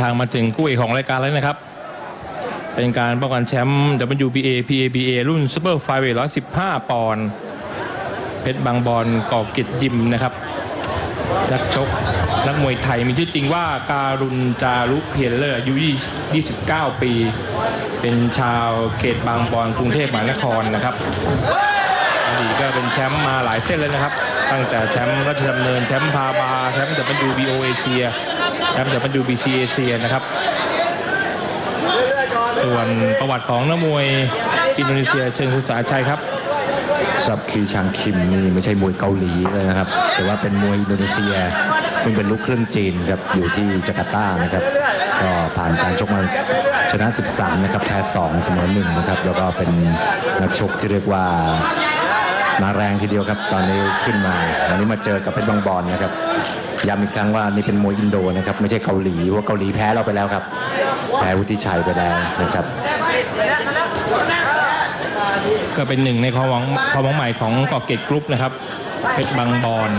ทางมาถึงคู่เอกของรายการแล้วนะครับ เป็นการป้องกันแชมป์ WBA PABA รุ่นซูเปอร์ไฟเวท115 ปอนด์เพชรบางบอนก่อเกียรติยิมนะครับนักชกนักมวยไทยมีชื่อจริงว่าการุณจารุเพียรเลอร์อายุ20 29 ปี เป็นชาวเขตบางบอนกรุงเทพมหานครนะครับอดีตก็เป็นแชมป์มาหลายเส้นเลยนะครับ ตั้งแต่แชมป์ราชดำเนินแชมป์พาบาแชมป์ WBO เอเชีย แชมป์ WBC เอเชียนะครับ ส่วนประวัติของนักมวยอินโดนีเซียเชิญคุณสาชัยครับซับคีชังคิมนี่ไม่ใช่มวยเกาหลีเลยนะครับ แต่ว่าเป็นมวยอินโดนีเซีย ซึ่งเป็นลูกครึ่งจีนครับอยู่ที่จาการ์ตานะครับก็ผ่านการชกมาชนะ 13 นะครับแพ้2เสมอ1นะครับแล้วก็เป็นนักชกที่เรียกว่า แรงทีเดียวครับ ตอนนี้ขึ้นมาวันนี้มาเจอกับเพชรบางบอนนะครับย้ำอีกครั้งว่านี่เป็นมวยอินโดนะครับไม่ใช่เกาหลีว่าเกาหลีแพ้เราไปแล้วครับ แพ้วุฒิชัยไปแล้วนะครับ ก็เป็นหนึ่งในความหวังความหวังใหม่ของกอกเกตกรุ๊ปนะครับเพชรบางบอน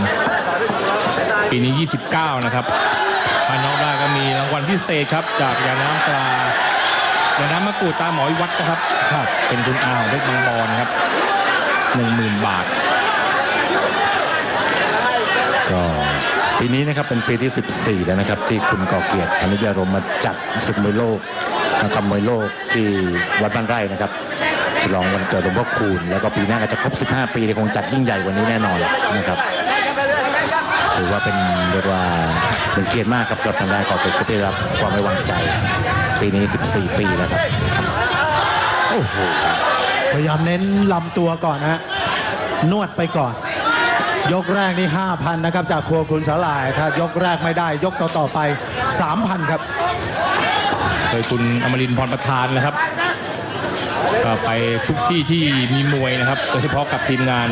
ปีนี้ 29 นะครับถ้าน้องได้ก็มีรางวัลพิเศษครับ จากยาน้ำปลายาน้ำมะกรูดตาหมอวิวัฒน์นะครับ เป็นทุนอาของเพชรบางบอนครับ 10,000 บาท ก็ปีนี้นะครับเป็นปีที่ 14 แล้วนะครับ ที่คุณก่อเกียรติพนิยารมมาจัดศึกมวยโลกนะครับมวยโลกที่วัดบ้านไร่นะครับฉลองวันเกิดหลวงพ่อคูณ แล้วก็ปีหน้าก็จะครบ 15 ปีเลยคงจัดยิ่งใหญ่กว่านี้แน่นอนนะครับถือว่าเป็นเรียกว่าเป็นเกียรติมากครับสำหรับทางด้านก่อเกียรติที่ได้รับความไว้วางใจ ปีนี้ 14 ปีแล้วครับ โอ้โห พยายามเน้นลำตัวก่อนนะนวดไปก่อน ยกแรกนี่5,000นะครับจากครัวคุณสาลาย ถ้ายกแรกไม่ได้ยกต่อๆไป 3,000 ครับ โดยคุณอมรินทร์พรประธานนะครับก็ไปทุกที่ที่มีมวยนะครับ โดยเฉพาะกับทีมงาน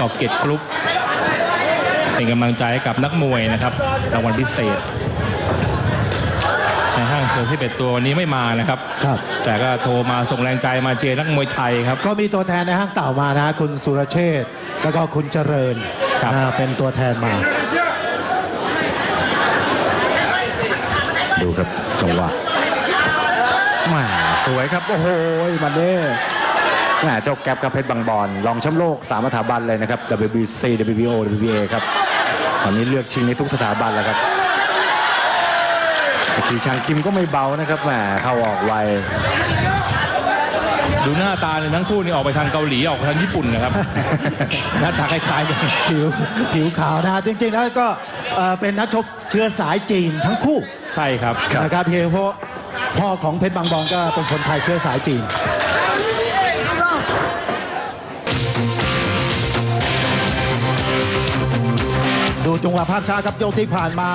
กอบเกตกรุ๊ปเป็นกำลังใจให้กับนักมวยนะครับรางวัลพิเศษ ในห้างเชิญที่เป็ดตัววันนี้ไม่มานะครับ ครับ แต่ก็โทรมาส่งแรงใจมาเชียร์นักมวยไทยครับ ก็มีตัวแทนในห้างเต่ามานะฮะคุณสุรเชษฐ์แล้วก็คุณเจริญครับ อ่าเป็นตัวแทนมา ดูครับจังหวะแหมาสวยครับ โอ้โหมันเน่แหมเจ้าแก๊ปกับเพชรบางบอนรองแชมป์โลกสามสถาบันเลยนะครับ WBC WBO WBA ครับตอนนี้เลือกชิงในทุกสถาบันแล้วครับ แต่คีชางคิมก็ไม่เบานะครับแหมเข้าออกไวดูหน้าตาเลยทั้งคู่นี่ออกไปทางเกาหลีออกไปทางญี่ปุ่นนะครับ หน้าตาคล้ายๆกันผิวผิวขาวนะฮะจริงๆแล้วก็เอ่อเป็นนักชกเชื้อสายจีนทั้งคู่ใช่ครับ นะครับเพียงเพราะพ่อของเพชรบางบอนก็เป็นคนไทยเชื้อสายจีน ดูจังหวะภาพช้าครับโยกที่ผ่านมา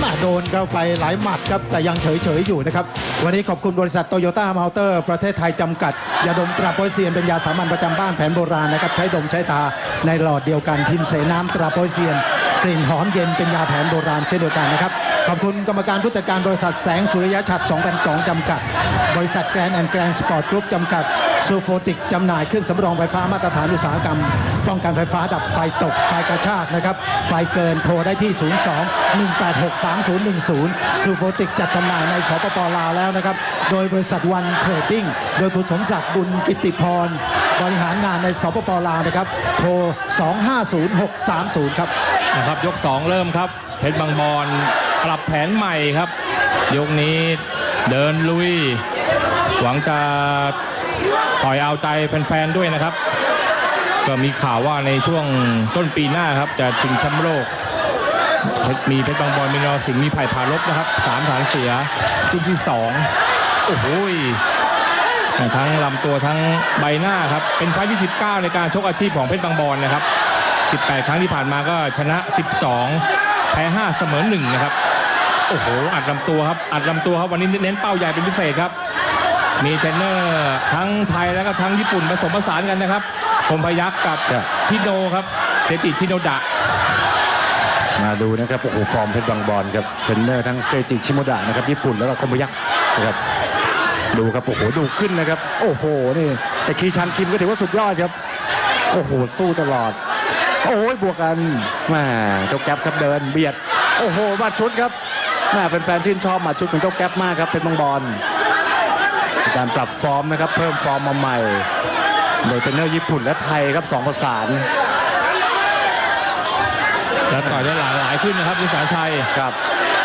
แม่โดนเข้าไปหลายหมัดครับแต่ยังเฉยๆอยู่นะครับ วันนี้ขอบคุณบริษัทโตโยต้ามอเตอร์ ประเทศไทยจำกัด ยาดมตราโพเซียนเป็นยาสามัญประจำบ้านแผนโบราณนะครับใช้ดมใช้ตาในหลอดเดียวกันพิมพ์เสน้ำตราโพเซียน กลิ่นหอมเย็นเป็นยาแผนโบราณเช่นเดียวกันนะครับขอบคุณกรรมการผู้จัดการบริษัทแสงสุริยะฉัตร2002จำกัด บริษัทแกรนแอนด์แกรนสปอร์ตกรุ๊ปจำกัด ซูโฟติกจำหน่ายเครื่องสำรองไฟฟ้ามาตรฐานอุตสาหกรรม ป้องกันไฟฟ้าดับไฟตก ไฟกระชากนะครับ ไฟเกินโทรได้ที่ 02 186 3010 ซูโฟติกจัดจำหน่ายในสปปลาวแล้วนะครับ โดยบริษัทวันเทรดดิ้งโดยคุณสมศักดิ์บุญกิติพร บริหารงานในสปปลาวนะครับ โทร 250630 ครับนะครับยก 2 เริ่มครับ เพชรบางบอนปรับแผนใหม่ครับ ยกนี้เดินลุย หวังจะ ต่อยเอาใจแฟนๆด้วยนะครับ ก็มีข่าวว่าในช่วงต้นปีหน้าครับ จะชิงแชมป์โลก มีเพชรบางบอนมีนรสิงห์มีไผ่พาลบนะครับสามฐานเสือชุดที่สองโอ้โหยทั้งลำตัวทั้งใบหน้าครับ เป็นไฟล์ที่ 19 ในการชกอาชีพของเพชรบางบอนนะครับ 18 ครั้งที่ผ่านมาก็ชนะ 12 แพ้ 5 เสมอ 1 นะครับ โอ้โห อัดลำตัวครับ อัดลำตัวครับ วันนี้เน้นเป้าใหญ่เป็นพิเศษครับ มีเทรนเนอร์ทั้งไทยแล้วก็ทั้งญี่ปุ่นผสมผสานกันนะครับคมพยักษ์กับครับชิโนครับเซจิชิโนดะ มาดูนะครับโอ้โหฟอร์มเพชรบางบอนครับเทรนเนอร์ทั้งเซจิชิโมดะนะครับญี่ปุ่นแล้วก็คอมบยักษ์นะครับดูครับโอ้โหดูขึ้นนะครับ โอ้โหนี่แต่คีชันคิมก็ถือว่าสุดยอดครับ โอ้โหสู้ตลอด โอ้ยบวกกันแหมาเจ้าแก๊ปครับเดินเบียด โอ้โหมาชุดครับแม่เป็นแฟนๆชื่นชอบหมาชุดของเจ้าแก๊ปมากครับเป็นบางบอลมี การปรับฟอร์มนะครับ เพิ่มฟอร์มมาใหม่ โดยเทรนเนอร์ญี่ปุ่นและไทยครับสองประสานแล้วต่อยได้หลากหลายขึ้นนะครับวิสาชัยครับ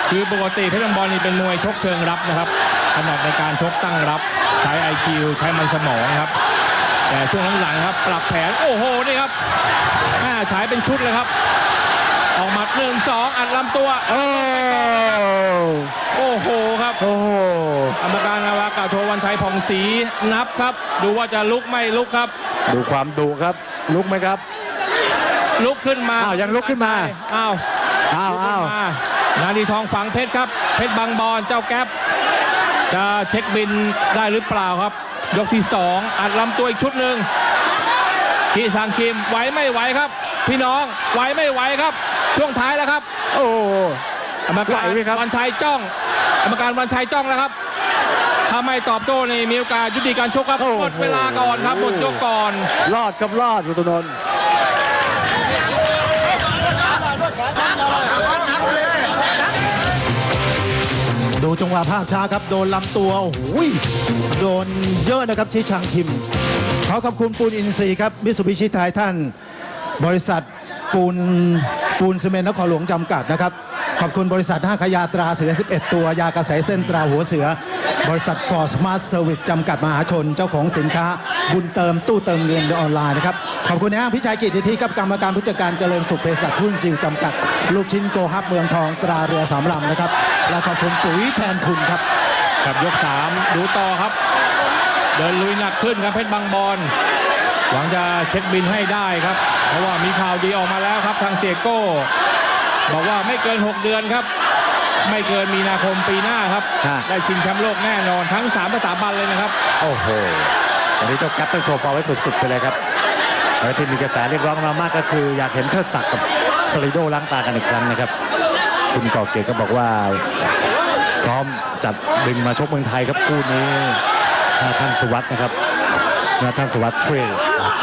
คือปกติเพชรบางบอลนี่เป็นมวยชกเชิงรับนะครับถนัดในการชกตั้งรับใช้ IQ ใช้มันสมองครับ แต่ช่วงหลังๆครับ ปรับแผนโอ้โหนี่ครับแม่ฉายเป็นชุดเลยครับ ออกหมัดหนึ่งสองอัดลำตัวโอ้โอ้โหครับโอ้โหกรรมการนาวากาโทวันชัยผ่องศรีนับครับ ดูว่าจะลุกไม่ลุกครับ ดูความดุครับ ลุกไหมครับ ลุกขึ้นมาอ้าวยังลุกขึ้นมาอ้าวอ้าวลุกอ้าวขึ้นมานาดีทองฝังเพชรครับ เพชรบางบอนเจ้าแก๊ปจะเช็คบินได้หรือเปล่าครับ ยกที่สองอัดลำตัวอีกชุดหนึ่งคีสังคิมไหวไม่ไหวครับ พี่น้องไหวไม่ไหวครับ ช่วงท้ายแล้วครับ โอ้โหกรรมการไหวไหมครับวันชัยจ้องกรรมการวันชัยจ้องแล้วครับถ้าไม่ตอบโต้นี่มีโอกาสยุติการชกครับหมดเวลาก่อนครับหมดยกก่อนรอดครับรอดกุตนนท์ดูจังหวะภาพช้าครับ โดนลำตัวโอ้โหโดนเยอะนะครับชิชังคิม ขอขอบคุณปูนอินซีย์ครับมิสุบิชิไทยท่าน บริษัทปูน ปูนซีเมนต์นครหลวงจำกัดนะครับ ขอบคุณบริษัทห้าขยาตราเสือ 11 ตัวยากระแสเส้นตราหัวเสือ บริษัทฟอร์สมาร์ทเซอร์วิสจำกัดมหาชน เจ้าของสินค้า บุญเติมตู้เติมเงินออนไลน์นะครับ ขอบคุณนะพิชัยกิจนิธิกับกรรมการผู้จัดการเจริญสุขเภสัชหุ้นซิลจำกัด ลูกชิ้นโกฮับเมืองทองตราเรือสามลำนะครับ และขอบคุณปุ๋ยแทนทุนครับครับยกสามดูต่อครับ เดินลุยหนักขึ้นครับเพชรบางบอน หวังจะเช็คบินให้ได้ครับ เพราะว่ามีข่าวดีออกมาแล้วครับทางเสียโก้ บอกว่าไม่เกิน 6 เดือนครับ ไม่เกินมีนาคมปีหน้าครับ ฮะ ได้ชิงแชมป์โลกแน่นอนทั้ง3สถาบันเลยนะครับ โอ้โหวันนี้เจ้าแก๊ปต้องโชว์ฟอร์มไว้สุดๆไปเลยครับแล้วที่มีกระแสเรียกร้องมามากก็คือ อยากเห็นเทิดศักดิ์กับสลิโดล้างตากันอีกครั้งนะครับ คุณก่อเกียรติก็บอกว่า พร้อมจัดดึงมาชกเมืองไทยครับคู่นี้ถ้าท่านสุวัสด์นะครับ ถ้าท่านสุวัสด์ช่วย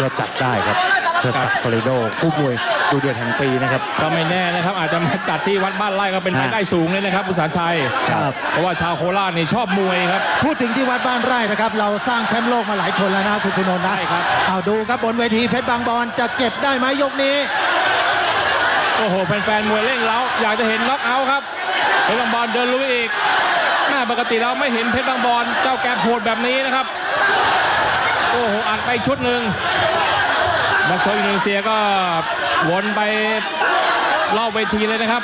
ก็จัดได้ครับเทิดศักดิ์สลิโดคู่มวยดูเดือดแห่งปีนะครับ ก็ไม่แน่นะครับ อาจจะมาจัดที่วัดบ้านไร่ก็เป็นไปฮะได้สูงเลยนะครับอุตสาหชัยครับเพราะว่าชาวโคราชนี่ชอบมวยครับ พูดถึงที่วัดบ้านไร่นะครับ เราสร้างแชมป์โลกมาหลายคนแล้วนะคุณสุนนท์นะใช่ครับเอาดูครับบนเวทีเพชรบางบอนจะเก็บได้ไหมยกนี้โอ้โหแฟนๆมวยเร่งเล้าอยากจะเห็นน็อกเอาท์ครับเพชรบางบอลเดินลุยอีกแม่ปกติเราไม่เห็นเพชรบางบอลเจ้าแกบโหดแบบนี้นะครับ โอ้โหอัดไปชุดหนึ่งนักชกอินโดนีเซียก็วนไปรอบเวทีเลยนะครับ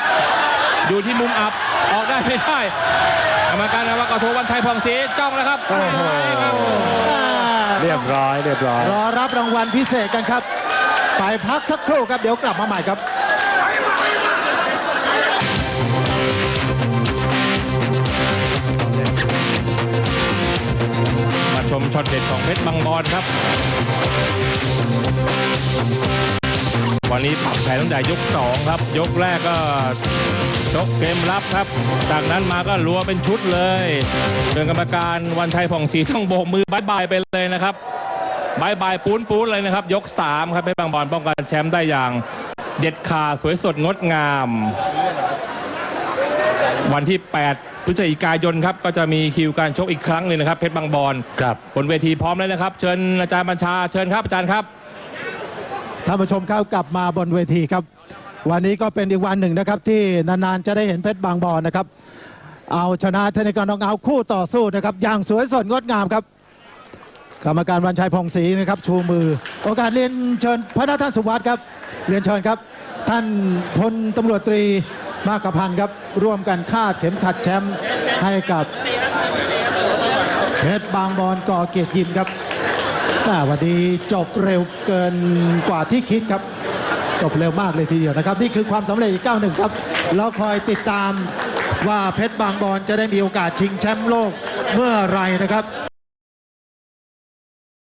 อยู่ที่มุมอับออกได้ไม่ได้กรรมการนาวากาโทวันชัยพองศรีจ้องแล้วครับโอ้โหเรียบร้อยเรียบร้อย รอรับรางวัลพิเศษกันครับ ไปพักสักครู่ครับ เดี๋ยวกลับมาใหม่ครับ ชมช็อตเด็ดของเพชรบางบอนครับ วันนี้ปรับแผนตั้งแต่ยก 2 ครับ ยกแรกก็ชกเกมรับครับ จากนั้นมาก็รัวเป็นชุดเลยเดินกรรมการวันชัยผ่องศรีต้องโบกมือบายบายไปเลยนะครับบายบายปูนปูนเลยนะครับ ยก 3 ครับเพชรบางบอนป้องกันแชมป์ได้อย่าง เด็ดขาดสวยสดงดงาม วันที่ 8 พฤศจิกายนครับ ก็จะมีคิวการชกอีกครั้งหนึงนะครับ เพชรบางบอนครับ บนเวทีพร้อมแล้วนะครับ เชิญอาจารย์บัญชา เชิญครับอาจารย์ครับ ท่านผู้ชมครับกลับมาบนเวทีครับ วันนี้ก็เป็นอีกวันหนึ่งนะครับ ที่นานๆจะได้เห็นเพชรบางบอนนะครับ เอาชนะเทนนิกรน้องเอาคู่ต่อสู้นะครับ อย่างสวยสดงดงามครับ กรรมการวันชัยพองศรีนะครับ ชูมือ โอกาสเรียนเชิญพระนาท่านสุวัสดิ์ครับ เรียนเชิญครับ ท่านพลตำรวจตรี มากกพันครับร่วมกันคาดเข็มขัดแชมป์ให้กับเพชรบางบอนก่อเกียรติยิมครับอ่วันนี้จบเร็วเกินกว่าที่คิดครับ จบเร็วมากเลยทีเดียวนะครับ นี่คือความสำเร็จอีกก้าหนึ่งครับเราคอยติดตามว่าเพชรบางบอนจะได้มีโอกาสชิงแชมป์โลกเมื่อไรนะครับ